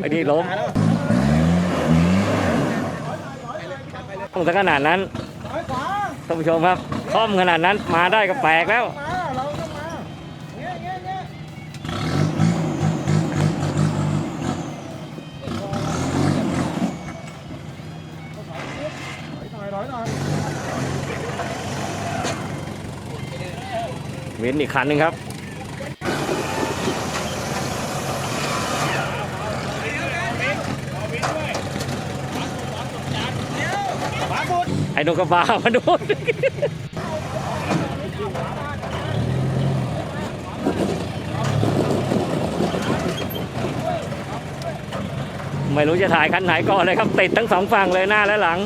ไอ้นี่ล้มต้องขนาดนั้นท่านผู้ชมครับค่อมขนาดนั้นมาได้ก็แปลกแล้วมาเราต้องมาเงี้ยเงี้ยเงี้ยถอยหน่อยถอยหน่อยเว้นอีกคันหนึ่งครับ นกกระบามาดูนไม่รู้จะถ่ายคันไหนก่อนเลยครับ ติดทั้งสองฝั่งเลยหน้าและหลัง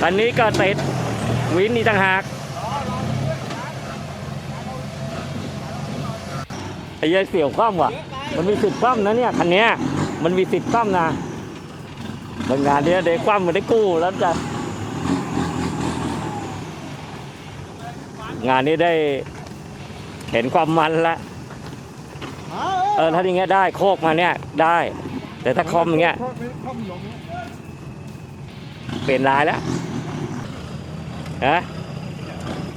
คันนี้ก็ติดวินนี่ต่างหากไอ้ยัยเสี่ยวคว่ำว่ะ มันมีสิทธิ์คว่ำนะเนี่ยคันนี้มันมีสิทธิ์คว่ำนะบางงานเนี้ยเด็กคว่ำมันได้กู้แล้วจะ งานนี้ได้เห็นความมันละมาเออถ้าอย่างเงี้ยได้โคกมาเนี่ยได้ แต่ถ้าคอมอย่างเงี้ยคอมอยู่เปลี่ยนลายแล้วฮะ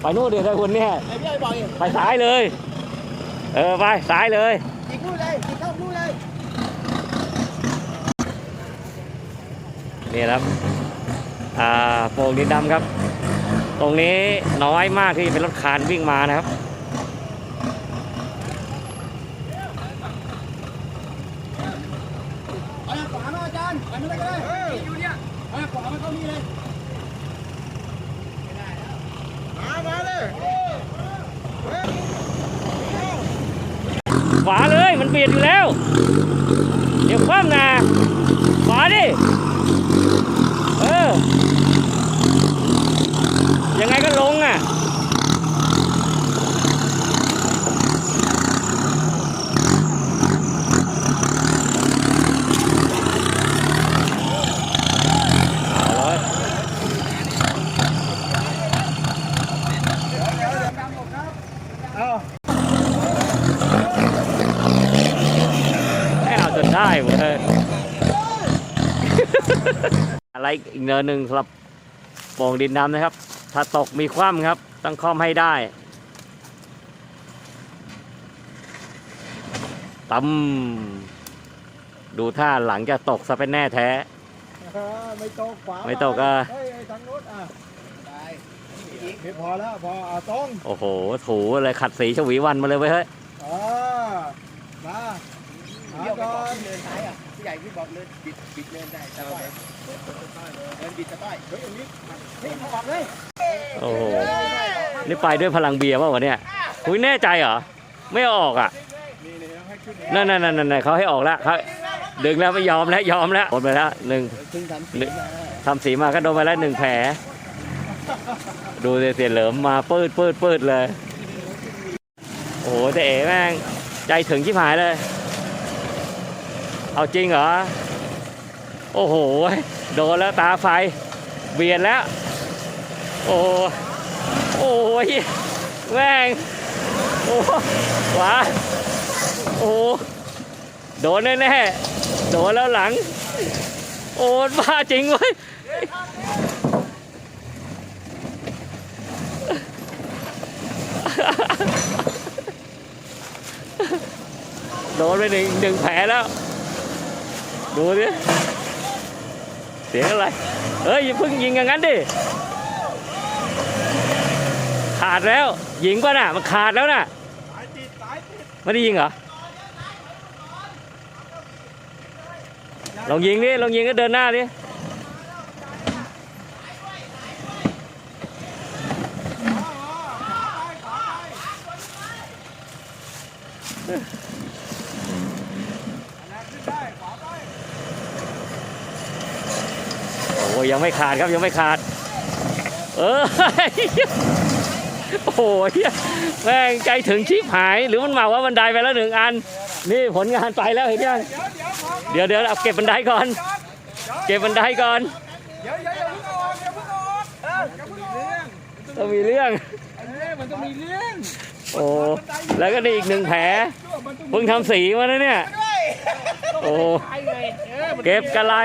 ไปนู่นเดี๋ยวได้คนเนี่ยไอ้พี่ไอ้บอกอีกไปซ้ายเลย เออไปซ้ายเลยอีกลูกเลยอีกเข้าลูกเลยนี่ครับอ่าโป่งดินดำครับ ตรงนี้น้อยมากที่เป็นรถคานวิ่งมานะครับ เอาขวามาอาจารย์ไปไม่ได้ก็ได้อยู่เนี่ยเอาขวามาเข้านี่เลยมามาเลย ขวาเลยมันเบียดอยู่แล้ว เดี๋ยวคว่ำนะขวาดิ เออ ยังไงก็ลงอะ เอาเลย เอา ให้เอาจนได้เว้ย อะไรอีก เนินหนึ่งสำหรับโป่งดินดำนะครับ ถ้าตกมีคว่ำครับ ต้องคล่อมให้ได้ตั้มดูท่าหลังจะตกซะเป็นแน่แท้ ไม่ตกขวาไม่ตกอะ เฮ้ยทางนู้นอะได้ไม่พอแล้วพอเอาตรงโอ้โห ถูเลยขัดสีชวีวันมาเลยเว้ยเฮ้ยอ่ามาหาก่อนเดินซ้ายอะผู้ ใหญ่พี่บอกเดินบิดบิดเดินได้แต่ว่าเดินบิดสะต้อยเฮ้ยอันนี้นี่ถอดเลยโอ้โหนี่ไปด้วยพลังเบียร์ป่าวะเนี่ยคุยแน่ใจเหรอไม่เอาออกอะนั่นนั่นนั่นนั่นเขาให้ออกแล้วเขาดึงแล้วไม่ยอมแล้วยอมแล้วโดนไปแล้วหนึ่งเพิ่งทำสีมาทำสีมาก็โดนไปแล้วหนึ่งแผลดูสิเสียเหลิมมาปืดปืดปืดเลย โอ้โหแต่เอ๋แม่งใจถึงชิบหายเลย เอาจริงเหรอ โอ้โห โดนแล้วตาไฟเบียดแล้ว โอ้โอ้ยแม่งโอ้หวาโอ้โดนแน่ๆโดนแล้วหลัง โอ้บ้าจริงเว้ยโดนไปหนึ่งหนึ่งแผลแล้ว ดูดิเสียงอะไรเอ้ยอย่าเพิ่งยิงอย่างนั้นดิขาดแล้วยิงป่ะน่ะมันขาดแล้วน่ะไม่ได้ยิงเหรอลองยิงดิลองยิงก็เดินหน้าดิโยยังไม่ขาดครับยังไม่ขาด เออโอ้โหเหี้ยแม่งใจถึงชิบหาย หรือมันเมาว่าบันไดไปแล้วหนึ่งอัน นี่ผลงานไปแล้วเห็นยังเดี๋ยวเดี๋ยวเอาเก็บบันไดก่อน เก็บบันไดก่อนต้องมีเรื่องมันต้องมีเรื่องโอ้แล้วก็นี่อีกหนึ่งแผลเพิ่งทำสีมาแล้วเนี่ย โอ้ใช่ไงเออมันเก็บกะไร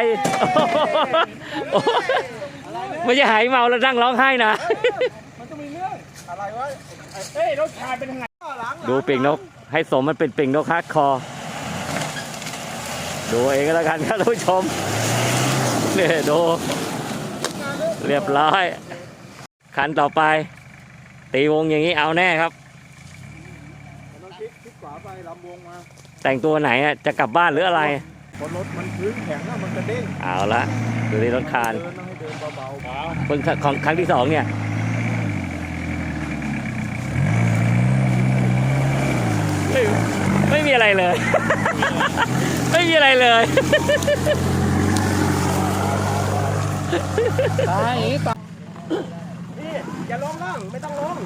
โอ้ไม่ใช่หายเมาแล้วนั่งร้องไห้นะมันต้องมีเรื่องอะไรวะเอ้ยรถชายเป็นยังไงหลังดูปีกนก ให้สมมันเป็นปีกนกฮาร์ดคอร์ดูเองก็แล้วกันครับท่านผู้ชมเนี่ยดูเรียบร้อยคันต่อไป ตีวงอย่างนี้เอาแน่ครับ มันพลิกพลิกขวาไปลำวงมาแต่งตัวไหนอะจะกลับบ้านหรืออะไรพอรถมันพื้นแข็งอะมันกระเด้งเอาละดูที่รถคานเดินต้องให้เดินเบาๆเบาเพิ่งของครั้งที่สองเนี่ย ไม่ไม่มีอะไรเลย ไม่มีอะไรเลย ตายอย่างนี้ตายนี่อย่าลงล่างไม่ต้องลง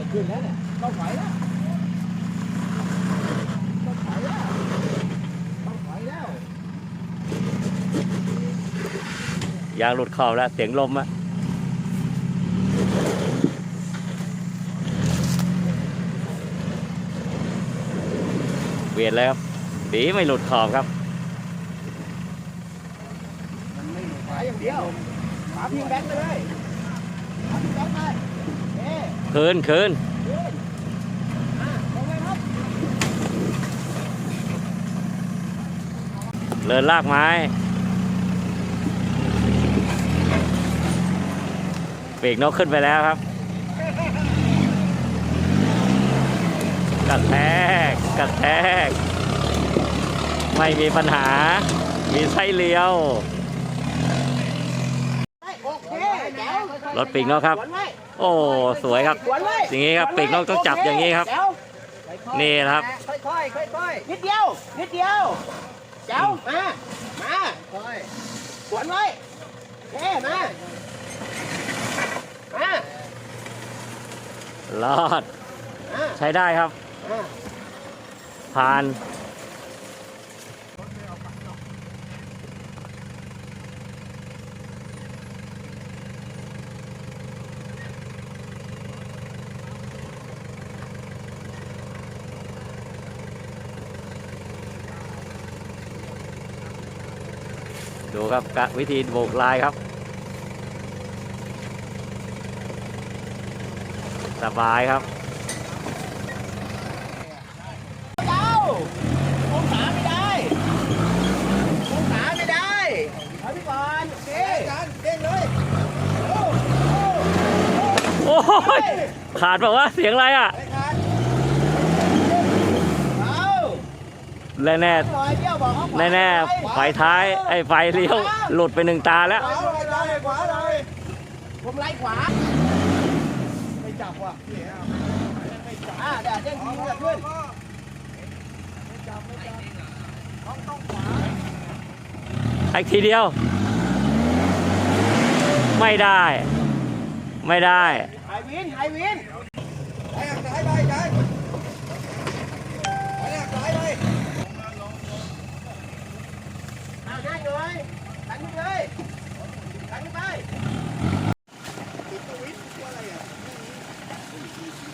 ไม่ขึ้นแล้วเนี่ยต้องไหวแล้วต้องไหวแล้วต้องไหวแล้วยางหลุดขอบแล้วเสียงลมอะเวียนแล้วครับดีไม่หลุดขอบครับขวาอย่างเดียวขวาพิงแบ็คไปเลยขวาพิงแบ็คไป เคืนคืนเลยครับเลินลากไม้ปีกนกขึ้นไปแล้วครับกระแทกกระแทก ไม่มีปัญหา มีไส้เลี้ยว รถปีกนกครับ โอ้สวยครับสวนไว้อย่างนี้ครับปีกนกต้องจับอย่างนี้ครับแจ๋วนี่นะครับ ค่อยๆค่อยๆนิดเดียวนิดเดียวแจ๋วมามาค่อยสวนไว้เอ๊มามารอดมาใช้ได้ครับมาผ่าน ครับกะวิธีโบกลายครับ สบายครับเจ้าองศาไม่ได้องศาไม่ได้เอาพี่ก่อนโอเคการเด้งเลยโอ้โอ้โอ้ยขาดแบบว่าเสียงอะไรอะ ไปการเอา แน่แน่หน่อยเดียวบอกเขาขวาแน่แน่ไฟท้ายไอ้ไฟเลี้ยวหลุดไปหนึ่งตาแล้วขวาเลยเลยขวาเลยผมไล่ขวาไม่จับว่ะอ่าเดี๋ยวเด้งทีจะขึ้นอีกทีเดียว ไม่ได้ ไม่ได้ไฮวินไฮวินไปหักซ้ายไปกันไปหักซ้ายไปเอาง่ายเลยดันขึ้นเลยดันขึ้นไป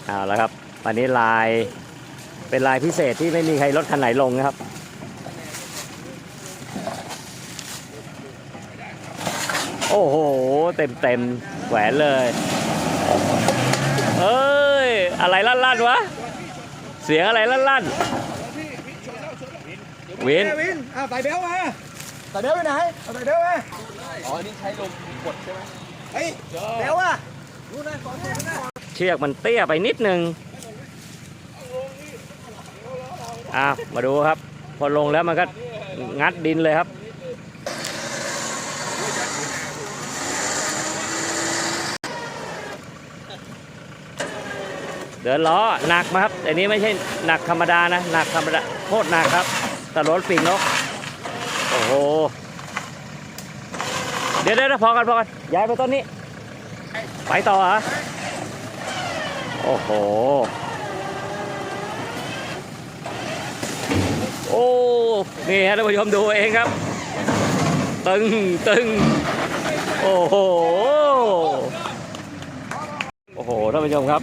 เอาแล้วครับวันนี้ลายเป็นลายพิเศษที่ไม่มีใครรถคันไหนลงนะครับ โอ้โห เต็มเต็มๆแหวนเลยเอ้ย อะไรลั่นๆวะ เสียงอะไรลั่นๆวินวินเอาใส่เบลมาใส่เบลไปไหนเอาใส่เบลมาอ๋อนี่ใช้ลมกดใช่ไหมเฮ้ยเบลอะดูนะขอดูนะ เชือกมันเตี้ยไปนิดนึงอะมาดูครับ พอลงแล้วมันก็งัดดินเลยครับเดินล้อหนักมาครับแต่นี้ไม่ใช่หนักธรรมดานะหนักธรรมดาโคตรหนักครับแต่รถปีกนกโอ้โหเดี๋ยวเดี๋ยวพอกันพอกันย้ายไปต้นนี้ ไปต่อเหรอ โอ้โห โอ้ นี่ฮะท่านผู้ชมดูเองครับ ตึง ตึง โอ้โห โอ้โห ท่านผู้ชมครับ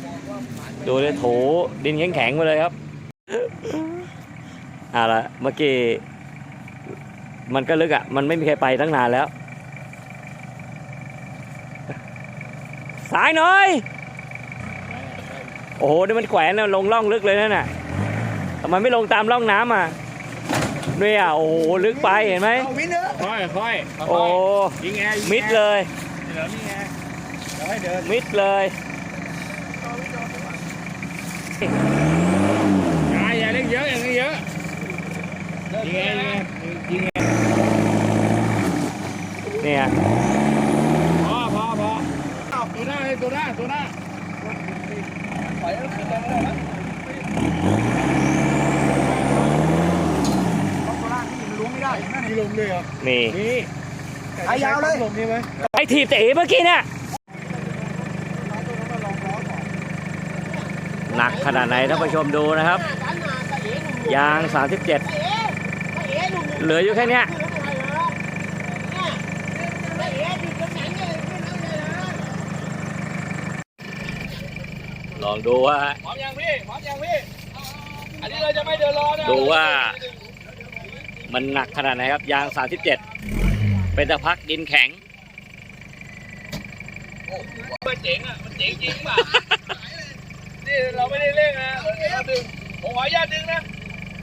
ดูเลยโถดินแข็งๆมาเลยครับเอาละเมื่อกี้มันก็ลึกอะ มันไม่มีใครไปตั้งนานแล้ว สายหน่อย อ้โหนี่มันแขวนแล้วลงล่องลึกเลยนั่นน่ะทำไมไม่ลงตามร่องน้ำอะเนี่ยโอ้โหลึกไปเห็นไหมเอาวินเนอร์ค่อยค่อยโอ้ยิงไงมิดเลยเดี๋ยวนี่ไงเดี๋ยวให้เดินมิดเลยอย่าอย่าเล่นเยอะอย่างนี้เยอะยิงไงยิงไงยิงไงเนี่ยพอพอพอตัวหน้าเลยตัวหน้าตัวหน้า มันล้วงไม่ได้มีลมเลยเหรอนี่ไอ้ยาวเลยลมนี่ไหมไอ้ถีบแต่เอเมื่อกี้เนี่ยหนักขนาดไหนท่านผู้ชมดูนะครับ ยาง 37 เหลืออยู่แค่เนี้ย ลองดูว่า พร้อมยังพี่พร้อมยังพี่อันนี้เราจะไม่เดินรอนะดูว่า มันหนักขนาดไหนครับ ยาง 37 เป็นตะพักดินแข็ง มันเจ๋งอะมันเจ๋งจริงป่ะ นี่เราไม่ได้เล่นนะเราดึงผมขออนุญาตดึงนะ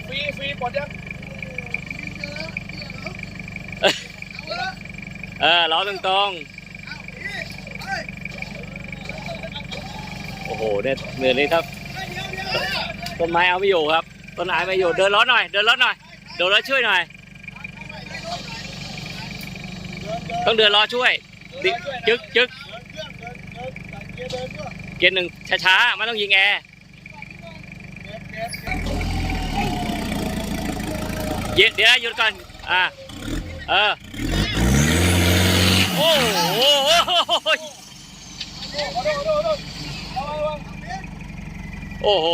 ฟรีฟรีปลดยังเออล้อตรงๆโอ้โหเนี่ยเหนื่อยเลยครับต้นไม้เอาไม่อยู่ครับ ต้นไม้ไม่อยู่เดินรถหน่อย เดินรถหน่อยเดินรถช่วยหน่อย ต้องเดินรอช่วยจึ๊กจึ๊กเกียร์หนึ่งช้าๆไม่ต้องยิงแอร์เดี๋ยวเดี๋ยวหยุดก่อนอ่าเออโอ้โห โอ้โห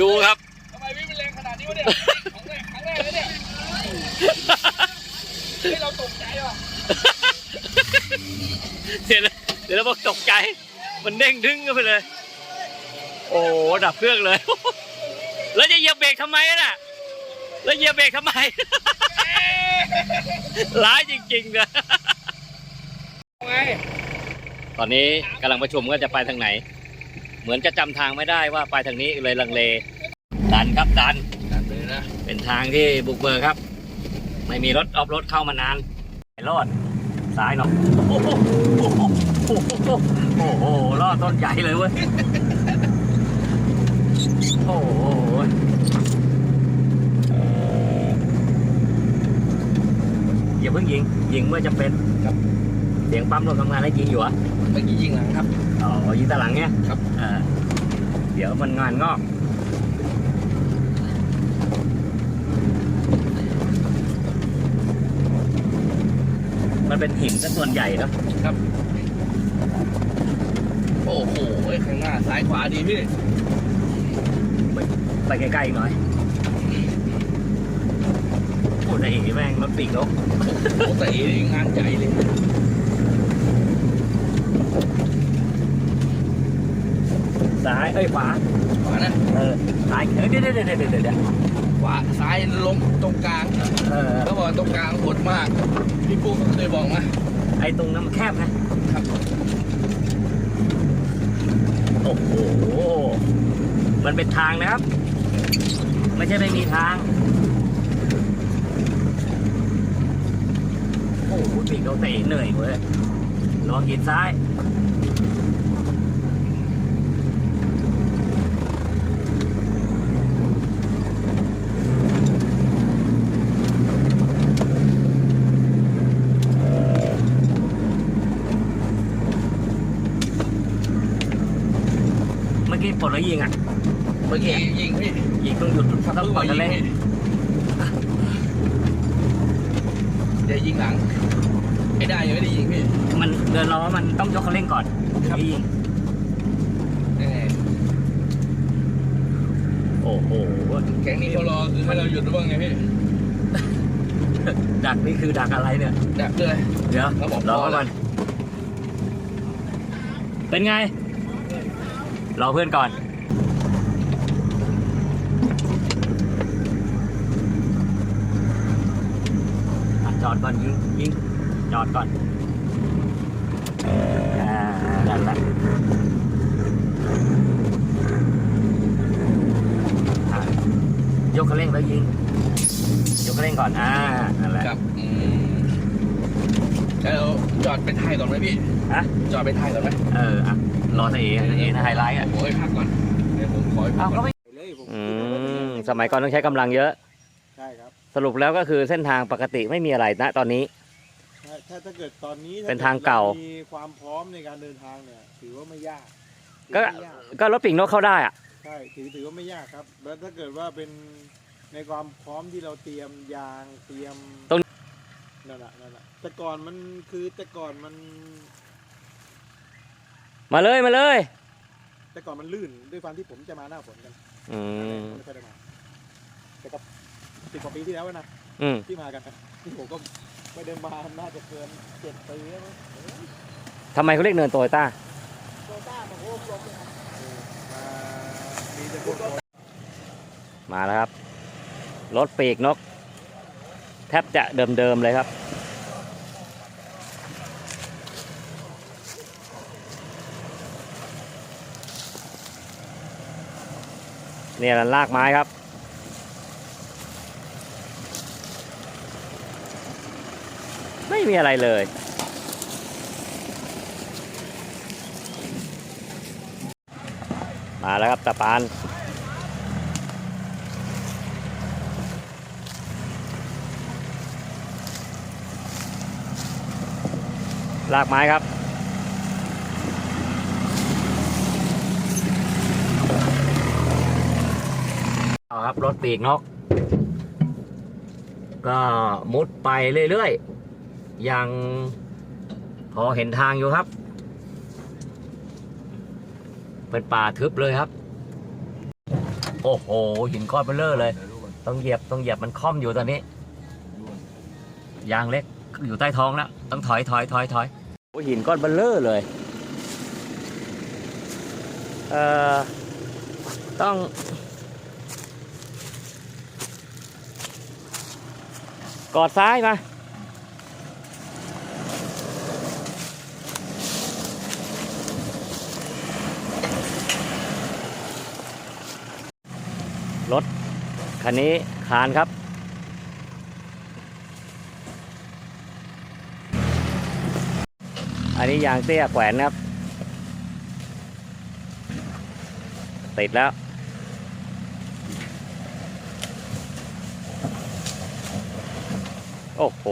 ดูครับ ทำไมวิ่งเป็นแรงขนาดนี้วะเนี่ยครั้งแรกครั้งแรกเลยเนี่ยให้เราตกใจว่ะเดี๋ยวนะเดี๋ยวเราบอกตกใจ มันเด้งดึงกันไปเลย โอ้โหดับเครื่องเลย แล้วจะเหยียบเบรกทำไมน่ะ แล้วเหยียบเบรกทำไม ร้ายจริงๆนะไงตอนนี้กำลังประชุมว่าจะไปทางไหน เหมือนจะจำทางไม่ได้ว่าไปทางนี้เลยลังเล ดันครับดันดันเลยนะเป็นทางที่บุกเบิกครับ ไม่มีรถออฟรถเข้ามานานไปรอดซ้ายเนาะโอ้โหโอ้โหโอ้โหโอ้โหรอดต้นใหญ่เลยเว้ยโอ้โหอย่าเพิ่งยิงยิงเมื่อจำเป็นครับเสียงปั๊มรถทำงานแล้วยิงอยู่เหรอะเมื่อกี้ยิงหลังครับอ๋อยิงตาหลังเนี่ยครับเออเดี๋ยวมันงานงอกมันเป็นหินซะส่วนใหญ่เนอะโอ้โหข้างหน้าซ้ายขวาดีพี่ไปใกล้ๆอีกหน่อยโอ้ยไอ้แม่งรถปีกนกโอ้แต่เองานใหญ่เลย ซ้ายเอ้ยขวาขวานะเออซ้ายเอ้ยเดี๋ยวเดี๋ยวเดี๋ยวเดี๋ยวเดี๋ยวขวาซ้ายลงตรงกลางเออเขาบอกตรงกลางโหดมากพี่ปุ๊กเคยบอกมาไอ้ตรงนั้นมันแคบนะครับโอ้โหมันเป็นทางนะครับ ไม่ใช่ไม่มีทางโอ้โหปีกนกแต่เองเหนื่อยเว้ยลองยินซ้าย เมื่อกี้ปลด แล้วยิงอะเมื่อกี้ยิงพี่ยิงต้องหยุดต้องเพิ่งปล่มาอยยิกันงเลยพี่เดี๋ยวยิงหลังไอ้ได้ยังไม่ได้ยิงพี่ มันเดินล้อมันต้องยกคันเร่งก่อนครับถึงจะยิงแน่โอ้โหแก๊งนี้เขารอคือให้เราหยุดหรือว่าไงพี่ ดักนี่คือดักอะไรเนี่ย ดักเลยเดี๋ยวเขาบอกรอพอแล้วก่อนเป็นไง รอเพื่อนก่อน อด ก่อนยิงยิงจอดก่อนอ่านั่นแหละยกคันเร่งแล้วยิง ยกคันเร่งก่อน อ่า นั่นแหละ ครับอืมแล้วจอดเป็นไทยก่อนไหมพี่ฮะ จอดเป็นไทยก่อนไหมเอออะรอตาเอตาเอนะไฮไลท์อะ ผมให้พักก่อนเดี๋ยวผมขอให้พัอ้ากก่อนไม่เลยผม อืม สมัยก่อนต้องใช้กำลังเยอะ สรุปแล้วก็คือเส้นทางปกติไม่มีอะไรนะตอนนี้ ถ้าถ้าถ้าเกิดตอนนี้เป็นทางเก่ามีความพร้อมในการเดินทางเนี่ย ถือว่าไม่ยากก็ถือว่าไม่ยากก็รถปีกนกเข้าได้อะใช่ถือถือว่าไม่ยากครับ แล้วถ้าเกิดว่าเป็นในความพร้อมที่เราเตรียมยางเตรียมตรงนั่นแหละนั่นแหละแต่ก่อนมันคือแต่ก่อนมันมาเลยมาเลยแต่ก่อนมันลื่นด้วยความที่ผมจะมาหน้าฝนกัน อืมไม่ค่อยได้มาแต่ก็ สิบกว่าปีที่แล้วนะอืมที่มากันที่ผมก็ไม่ได้มาน่าจะเกินเจ็ดปีแล้วมั้งทำไมเขาเรียกเนินโตโยต้า โตต้ามาโอ้ลมเลยครับมามีแต่พวกมาแล้วครับ รถปีกนก แทบจะเดิมๆเลยครับ เนี่ยลากไม้ครับ ไม่มีอะไรเลย มาแล้วครับตะปานลากไม้ครับ เอาครับ รถปีกนก ก็มุดไปเรื่อย ๆ ยังพอเห็นทางอยู่ครับ เป็นป่าทึบเลยครับ โอ้โหหินก้อนเบลเลอร์เลย ต้องเหยียบต้องเหยียบมันค่อมอยู่ตอนนี้ยางเล็กอยู่ใต้ท้องแล้ว ต้องถอยถอยถอยถอยโอ้หินก้อนเบลเลอร์เลยเอ่อต้องกอดซ้ายมา คันนี้คานครับ อันนี้ยางเตี้ยแขวนครับ ติดแล้ว โอ้โห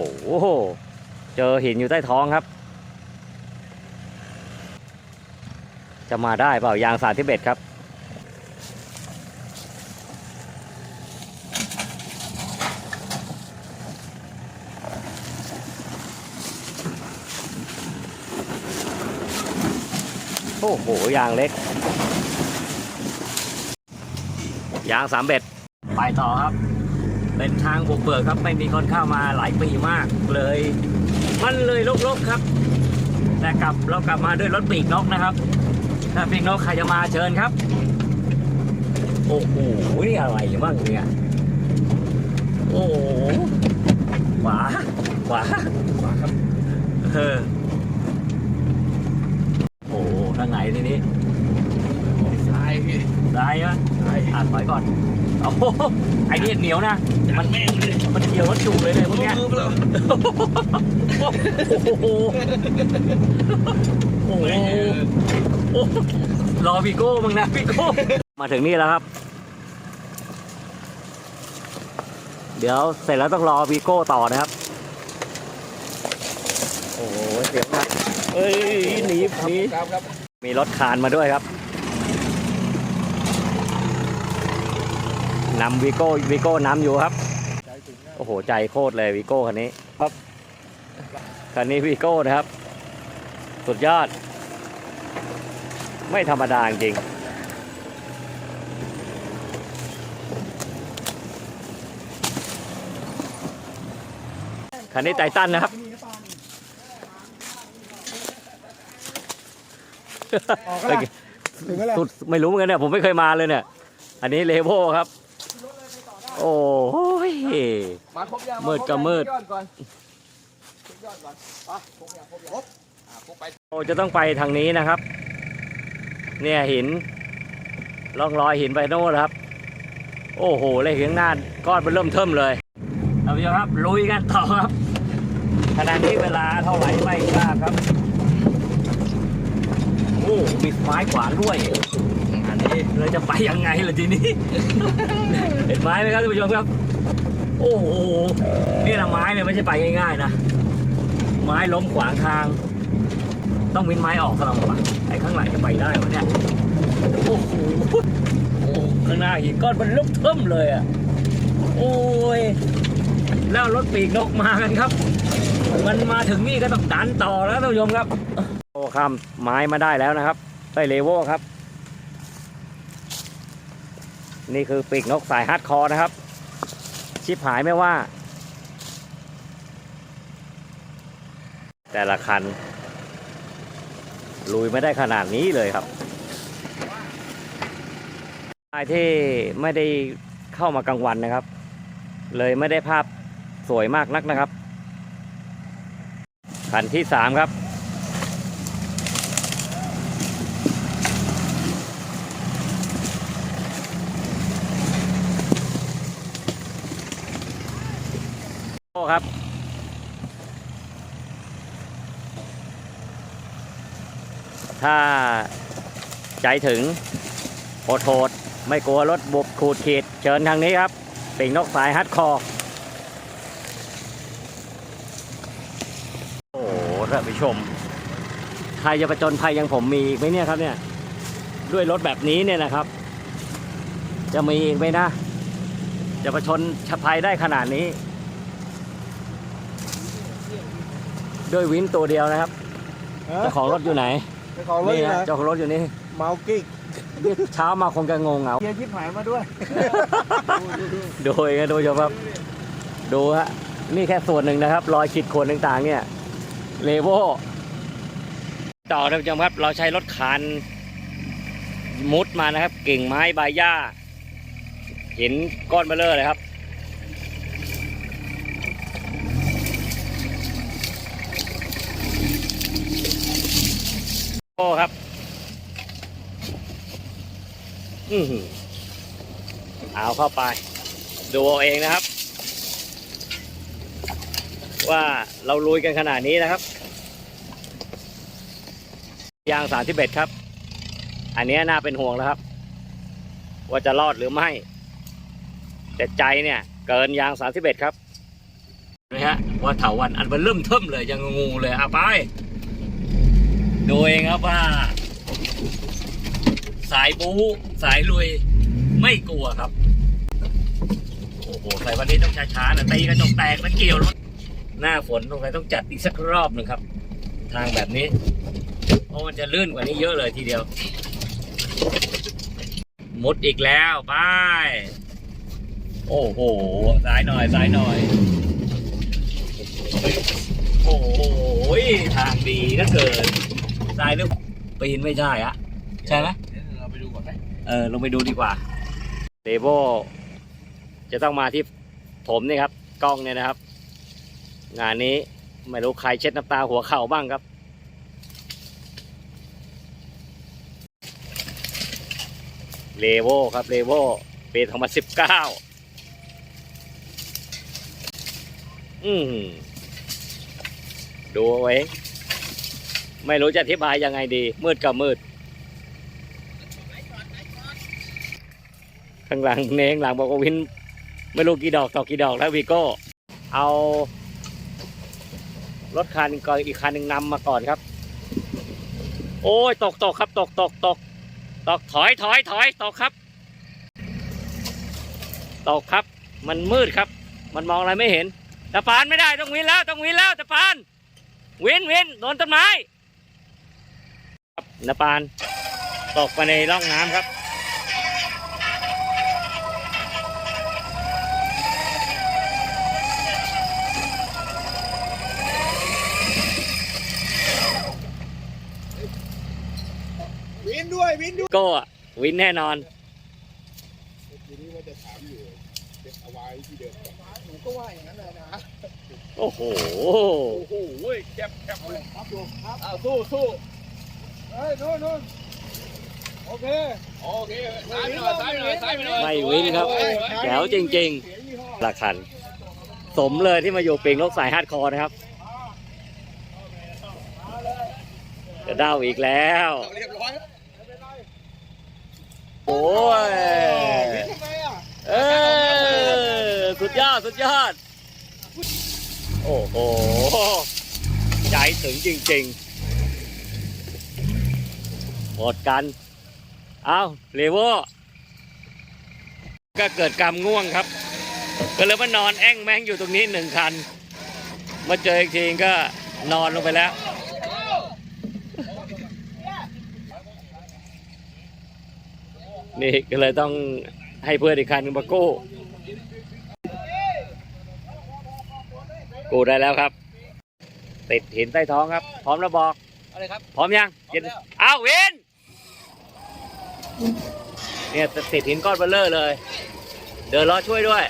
เจอหินอยู่ใต้ท้องครับ จะมาได้เปล่ายางสาที่เบ็ดครับ อ้โหยางเล็ก ยางสามเบ็ด ไปต่อครับ เป็นทางบุกเบิกครับ ไม่มีคนเข้ามาหลายปีมากเลย มันเลยลกๆครับ แต่กลับเรากลับมาด้วยรถปีกนกนะครับ ถ้าปีกนกใครจะมาเชิญครับ โอ้โห นี่อะไรบ้างเนี่ย โอ้โหขวาขวาขวาครับ เออโหทางไห นทีนี้ซ้ายพี่ได้ไหมซ้ายอ่านถอยก่อนโอ้โหไอ้นี่เหนียวนะ มันแม่งเลยมันเกี่ยวรถจุกเลยเลยพวกเนี้ยมือเปล่าโอ้โหโอ้โหโอ้โหรอพี่โก้มึงนะพี่โก้มาถึงนี่แล้วครับ เดี๋ยวเสร็จแล้วต้องรอวีโก้ต่อนะครับ โอ้โหเสียงนะเอ้ยหนีหนีครับครับ มีรถคานมาด้วยครับนำวีโก้วีโก้นำอยู่ครับ โอ้โห ใจโคตรเลยวีโก้คันนี้ ครับ คันนี้วีโก้นะครับ สุดยอด ไม่ธรรมดาจริงคันนี้ไททันนะครับ ออกแล้วถึงแล้วสุดไม่รู้เหมือนกันเนี่ยผมไม่เคยมาเลยเนี่ย อันนี้เลโวครับ โอ้ย มาครบยังมืดก็มืด ยอดก่อนยอดก่อนไปครบยังครบยังครบอ่าครบไปโอ้จะต้องไปทางนี้นะครับ เนี่ยหินร่องรอยหินไปโน่นครับ โอ้โหเลยข้างหน้าก้อนมันเริ่มเทิมเลยท่านผู้ชมครับลุยกันต่อครับขณะนี้เวลาเท่าไหร่ไม่ทราบครับโอ้ มีไม้ขวางด้วยอันนี้เราจะไปยังไงล่ะทีนี้ เห็นไม้ไหมครับท่านผู้ชมครับ โอ้โหนี่นะไม้เนี่ยไม่ใช่ไปง่ายๆนะ ไม้ล้มขวางทาง ต้องวินไม้ออกสลับมาไอ้ข้างหลังจะไปได้วะเนี่ย โอ้โหโอ้ข้างหน้าหินก้อนมันลุกเทิ่มเลยอะ โอ้ย แล้วรถปีกนกมากันครับ มันมาถึงนี่ก็ต้องดันต่อแล้วท่านผู้ชมครับ โอ้คำไม้มาได้แล้วนะครับไต้เลโวลครับ นี่คือปีกนกสายฮาร์ดคอร์นะครับ ชิปหายไม่ว่า แต่ละคัน ลุยไม่ได้ขนาดนี้เลยครับไอ้ที่ไม่ได้เข้ามากลางวันนะครับ เลยไม่ได้ภาพสวยมากนักนะครับ คันที่สามครับ ครับ ถ้าใจถึงโหดโหดไม่กลัวรถบุบขูดขีด เชิญทางนี้ครับ ปิ่งนกสายฮัดคอร์โอ้โหท่านผู้ชม ใครจะประจนภัยยังผมมีอีกไหมเนี่ยครับเนี่ย ด้วยรถแบบนี้เนี่ยนะครับ จะมีอีกไหมนะ จะประชนภัยได้ขนาดนี้ ด้วยวินตัวเดียวนะครับเจ้าของรถอยู่ไหนไปขอรถนี่นะนะเจ้าของรถอยู่นี่เมากิ๊กนี่เช้ามาคงจะงงเหงา เฮียชิบหายมาด้วย โดยกันโดยเฉพาะดูฮะนี่แค่ส่วนหนึ่งนะครับ รอยขีดข่วนต่างๆ เนี่ยเลโวต่อท่านผู้ชมครับ เราใช้รถคันมุดมานะครับ กิ่งไม้ใบหญ้าหินก้อนเบลเลอร์เลยครับ โอ้ครับ อือเอาเข้าไป ดูเอาเองนะครับ ว่าเราลุยกันขนาดนี้นะครับ ยางสามที่เบ็ดครับ อันนี้น่าเป็นห่วงแล้วครับ ว่าจะรอดหรือไม่ แต่ใจเนี่ย เกินยางสามสิบเอ็ดครับนะฮะว่าเถาวันอันมันเริ่มเทิมเลยยังงูเลยอะไป ดูเองครับว่า สายบู๊สายลุย ไม่กลัวครับ โอ้โหใส่วันนี้ต้องช้าๆนะตีกระจกแตกแล้วเกี่ยวรถหน้าฝนตรงไหนต้องจัดอีกสักรอบหนึ่งครับ ทางแบบนี้ เพราะมันจะลื่นกว่านี้เยอะเลยทีเดียวมุดอีกแล้วไปโอ้โหสายหน่อยสายหน่อยโอ้โหทางดีนะเกิน สายนึกปีนไม่ใช่อะใช่ไหมเราไปดูก่อนไหมเออลงไปดูดีกว่าเลโบจะต้องมาที่ผมนี่ครับ กล้องเนี่ยนะครับ งานนี้ไม่รู้ใครเช็ดน้ำตาหัวเข่าบ้างครับเลโวครับเลโวปีสองพันสิบเก้าอืมดูเอาเอง ไม่รู้จะอธิบายยังไงดี มืดกับมืด ข้างหลังเนงหลังบอกว่าวิน ไม่รู้กี่ดอกต่อกี่ดอกแล้ววีโก้ เอารถคันก่อนอีกคันหนึ่งนำมาก่อนครับ โอ้ยตกตกครับ ตกตกตกตกถอยถอยถอยตกครับตกครับ มันมืดครับ มันมองอะไรไม่เห็นตะปานไม่ได้ต้องวินแล้วต้องวินแล้วตะปานวินวินโดนต้นไม้ ครับตะปานตกไปในร่องน้ำครับ วินด้วยวินด้วยโก้อะวินแน่นอน ทีนี้ว่าจะถามอยู่เด็กเอาไว้ที่เดิมหนูก็ว่าอย่างนั้นเลยนะโอ้โห โอ้โหเว้ยแคบแคบเลยครับดูครับ อ้าวสู้สู้ เฮ้ยนู่นนู่นโอเค โอเคซ้ายไปหน่อยซ้ายไปหน่อยซ้ายไปหน่อยไม่วินครับสวยสวยแจ๋วจริงๆละคัน สมเลยที่มาอยู่ปิงลกสายฮาร์ดคอร์นะครับจะเด้าอีกแล้ว เรียบร้อยโอ้ยทำไมอะเออสุดยอด สุดยอด โอ้โห ใจถึงจริง ๆ หมดกัน เอาเลโวก็เกิดกรรมง่วงครับ ก็เลยมานอนแอ่งแม่งอยู่ตรงนี้หนึ่งคัน มาเจออีกทีก็นอนลงไปแล้ว นี่ก็เลยต้องให้เพื่อนอีกคันหนึ่งมากู้กู้ได้แล้วครับ ติดหินใต้ท้องครับ พร้อมแล้วบอกอะไรครับ พร้อมยังพร้อมแล้วอ้าวเวน เนี่ยติดหินก้อนเบลเลอร์เลย เดินรอช่วยด้วย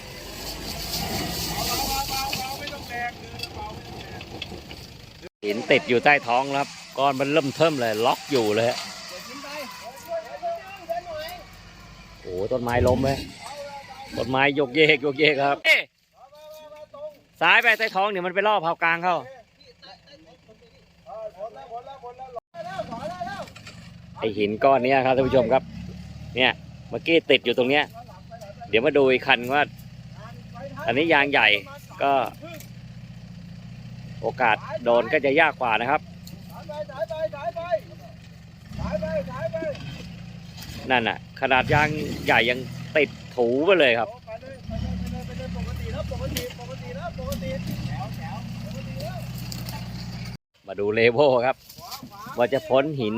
หินติดอยู่ใต้ท้องครับ ก้อนมันเริ่มเทิมเลย ล็อกอยู่เลยฮะโอ้โหต้นไม้ล้มเลยต้นไม้ยกเยกยกเยกครับเอ๊ะซ้ายไปใต้ท้องเนี่ยมันไปล่อเผากลางเข้า ไอหินก้อนเนี้ยครับท่านผู้ชมครับ เนี่ยเมื่อกี้ติดอยู่ตรงเนี้ย เดี๋ยวมาดูอีกคันว่า อันนี้ยางใหญ่ก็ โอกาสโดนก็จะยากกว่านะครับ นั่นน่ะ ขนาดยางใหญ่ยังติดถูไปเลยครับมาดูเลโวลครับ ว่าจะพ้นหิน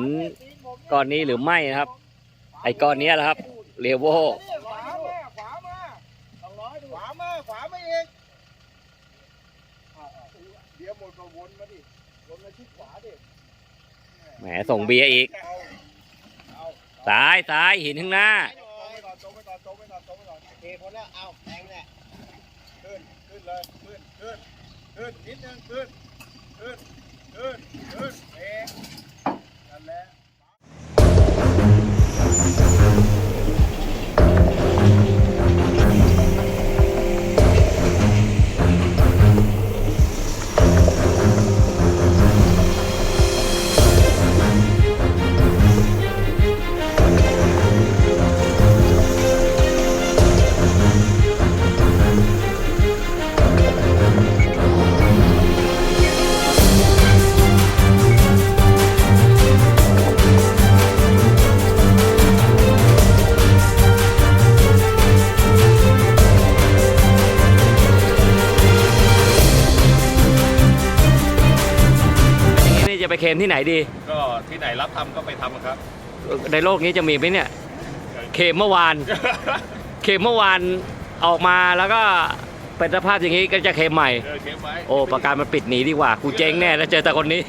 ก้อนนี้หรือไม่นะครับ ไอ้ก้อนนี้แหละครับเลโวขวามาขวามาสองร้อยดูขวามาขวามาเองเดี๋ยวหมดก็วนมาดิวนมาชิดขวาดิแหมส่งเบียร์อีกซ้ายซ้ายหินข้างหน้าตรงไปก่อนตรงไปก่อนตรงไปก่อนตรงไปก่อนโอเคพ้นแล้วเอาแทงแหละขึ้นขึ้นเลยขึ้นขึ้นขึ้นนิดนึงขึ้นขึ้นขึ้นขึ้นเองนั่นแหละ นี่ ลมที่ไหนดี ก็ที่ไหนรับทำก็ไปทำครับ ในโลกนี้จะมีไหมเนี่ยเคลมเมื่อวาน เคลมเมื่อวานออกมาแล้วก็เป็นสภาพอย่างนี้ก็จะเคลมใหม่ เออเก็บไว้ โอ้ประกันมันปิดหนีดีกว่ากูเจ๊งแน่แล้วเจอแต่คนนี้